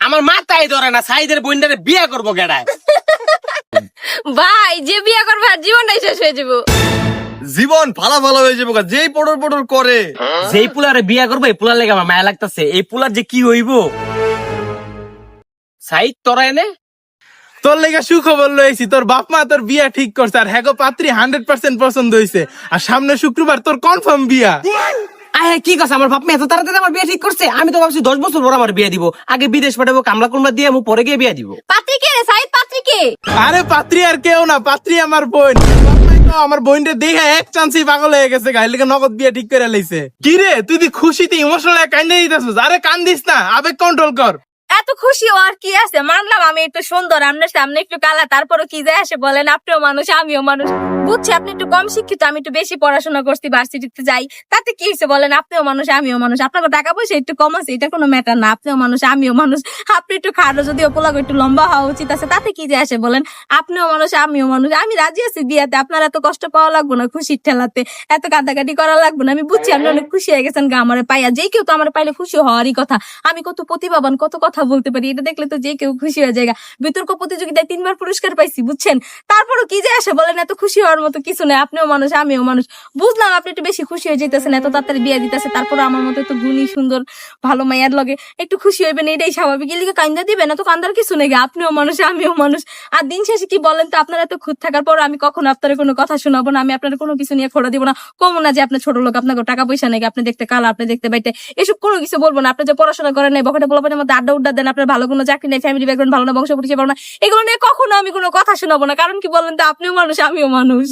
আমার মাথায় ধরে না সাইদের বইন্ডারে বিয়ে করব গেডায়। ভাই যে বিয়ে করবে আর জীবনটাই শেষ হয়ে যাব। জীবন ফালা ফালা হয়ে যাব যেই পটর পটর করে। যেই পুলারে বিয়ে করব এই পুলার লেগে আমার মায়া লাগতেছে। এই পুলার যে কি হইব? সাইদ তোরা এনে? তোর লেগে সুখবর লইছি তোর বাপ মা তোর বিয়া ঠিক করছে আর হ্যাগো পাত্রী হান্ড্রেড পার্সেন্ট পছন্দ হয়েছে আর সামনে শুক্রবার তোর কনফার্ম বিয়া। আরে কি কথা আমার বাপ মেয়ে এত তাড়াতাড়ি আমার বিয়ে ঠিক করছে? আমি তো ভাবছি দশ বছর পর আমার বিয়ে দিব। আগে বিদেশ পাঠাবো কামলা কুমড়া দিয়ে আমি পরে গিয়ে বিয়ে দিব। পাত্রী কে রে সাইদ পাত্রী কে? আরে পাত্রী আর কেউ না পাত্রী আমার বোন। আমার বোনটা দেখে এক চান্সই পাগল হয়ে গেছে গাইলে লেগে নগদ বিয়ে ঠিক করে লাইছে। কি রে তুই দি খুশিতে ইমোশনাল কান্দে দিতেছিস আরে কান্দিস না আবেগ কন্ট্রোল কর। এত খুশি আর কি আছে? মানলাম আমি একটু সুন্দর, আপনার সামনে একটু কালা, তারপরও কি যায় আসে বলেন? আপনিও মানুষ, আমিও মানুষ। বুঝছি, আপনি একটু কম শিক্ষিত, আমি একটু বেশি পড়াশোনা করছি, ভার্সিটিতে যাই। তাতে কি হয়েছে বলেন? আপনিও মানুষ, আমিও মানুষ। আপনার টাকা পয়সা একটু কম আছে, এটা কোনো ম্যাটার না। আপনিও মানুষ, আমিও মানুষ। আপনি একটু খাটো, যদিও পোলাগো একটু লম্বা হওয়া উচিত আছে, তাতে কি যায় আসে বলেন? আপনিও মানুষ, আমিও মানুষ। আমি রাজি আছি বিয়াতে, আপনার এত কষ্ট পাওয়া লাগবে না খুশির ঠেলাতে, এত কাটাকাটি করা লাগবে না। আমি বুঝছি, আপনি অনেক খুশি হয়ে গেছেন গা আমার পাইয়া। যে কেউ তো আমার পাইলে খুশি হওয়ারই কথা। আমি কত প্রতিভাবান, কত কথা বলতে পারি, এটা দেখলে তো যে কেউ খুশি হয়ে যায় বিতর্ক প্রতিযোগিতায় তিনবার পুরস্কার পাইছি, বুঝছেন? তারপরও কি যে আসে বলেন, এত খুশি হওয়ার মতো কিছু নেই, আপনিও মানুষ, আমিও মানুষ। বুঝলাম আপনি একটু বেশি খুশি হয়ে যেতেছেন এত তাড়াতাড়ি বিয়ে দিতেছে তারপর আমার মতো তো গুণী, সুন্দর, ভালো মাইয়ার লগে একটু খুশি হইবেন, এটাই স্বাভাবিক। এলিকে কান্দা দিবেন, এত কান্দার কিছু নেই। আপনিও মানুষ, আমিও মানুষ। আর দিন শেষে কি বলেন তো, আপনার এত খুদ থাকার পর আমি কখনো আপনার কোনো কথা শোনাবো না, আমি আপনার কোনো কিছু নিয়ে খোড়া দিব না। কমো না যে আপনার ছোট লোক, আপনাকে টাকা পয়সা নেই আপনি দেখতে কালা, আপনি দেখতে বাইতে এসব কোনো কিছু বলব না। আপনি যে পড়াশোনা করেন নাই, বকটে বলবেন মধ্যে আড্ডা উড্ডা দেন আপনার ভালো কোনো চাকরি নেই ফ্যামিলি ব্যাকগ্রাউন্ড ভালো না, বংশ পরিচয় ভালো না, এগুলো নিয়ে কখনো আমি কোনো কথা শোনাবো না। কারণ কি বলেন তো, আপনিও মানুষ, আমিও মানুষ।